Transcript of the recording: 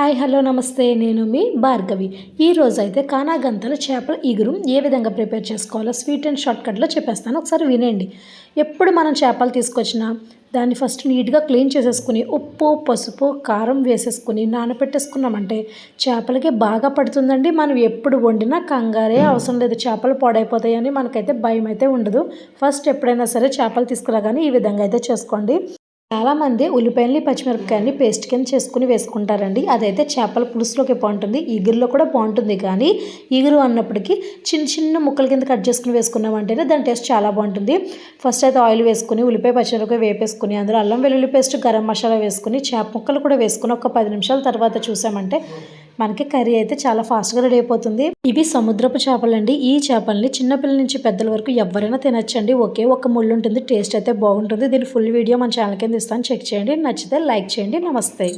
Hi hello నమస్తే. నేను మీ భార్గవి. ఈ రోజైతే అయితే కానాగంతల చేపల ఇగురు ఏ విధంగా ప్రిపేర్ చేసుకోవాలో స్వీట్ అండ్ షార్ట్ కట్లో చెప్పేస్తాను. ఒకసారి వినండి. ఎప్పుడు మనం చేపలు తీసుకొచ్చినా దాన్ని ఫస్ట్ నీట్గా క్లీన్ చేసేసుకుని ఉప్పు పసుపు కారం వేసేసుకుని నానబెట్టేసుకున్నామంటే చేపలకి బాగా పడుతుందండి. మనం ఎప్పుడు వండినా కంగారే అవసరం లేదు. చేపలు పాడైపోతాయని మనకైతే భయం అయితే ఉండదు. ఫస్ట్ ఎప్పుడైనా సరే చేపలు తీసుకురాగానే ఈ విధంగా అయితే చేసుకోండి. చాలామంది ఉల్లిపాయలని పచ్చిమిరపకాయలని పేస్ట్ కింద చేసుకుని వేసుకుంటారండి. అదైతే చేపల పులుసులోకి బాగుంటుంది. ఈగురులో కూడా బాగుంటుంది కానీ ఈగురు అన్నప్పటికీ చిన్న చిన్న ముక్కల కింద కట్ చేసుకుని వేసుకున్నామంటేనే దాని టేస్ట్ చాలా బాగుంటుంది. ఫస్ట్ అయితే ఆయిల్ వేసుకుని ఉల్లిపాయ పచ్చిమిరపకాయ వేపేసుకుని అందులో అల్లం వెల్లుల్లి పేస్ట్ గరం మసాలా వేసుకుని చేప ముక్కలు కూడా వేసుకుని ఒక పది నిమిషాల తర్వాత చూసామంటే మనకి కర్రీ అయితే చాలా ఫాస్ట్గా రెడీ అయిపోతుంది. ఇవి సముద్రపు చేపలండి. ఈ చేపల్ని చిన్నపిల్లల నుంచి పెద్దల వరకు ఎవరైనా తినచ్చండి. ఒకే ఒక ముళ్ళు ఉంటుంది టేస్ట్ అయితే బాగుంటుంది. దీని ఫుల్ వీడియో మన ఛానల్ కింద ఇస్తాను. చెక్ చేయండి. నచ్చితే లైక్ చేయండి. నమస్తే.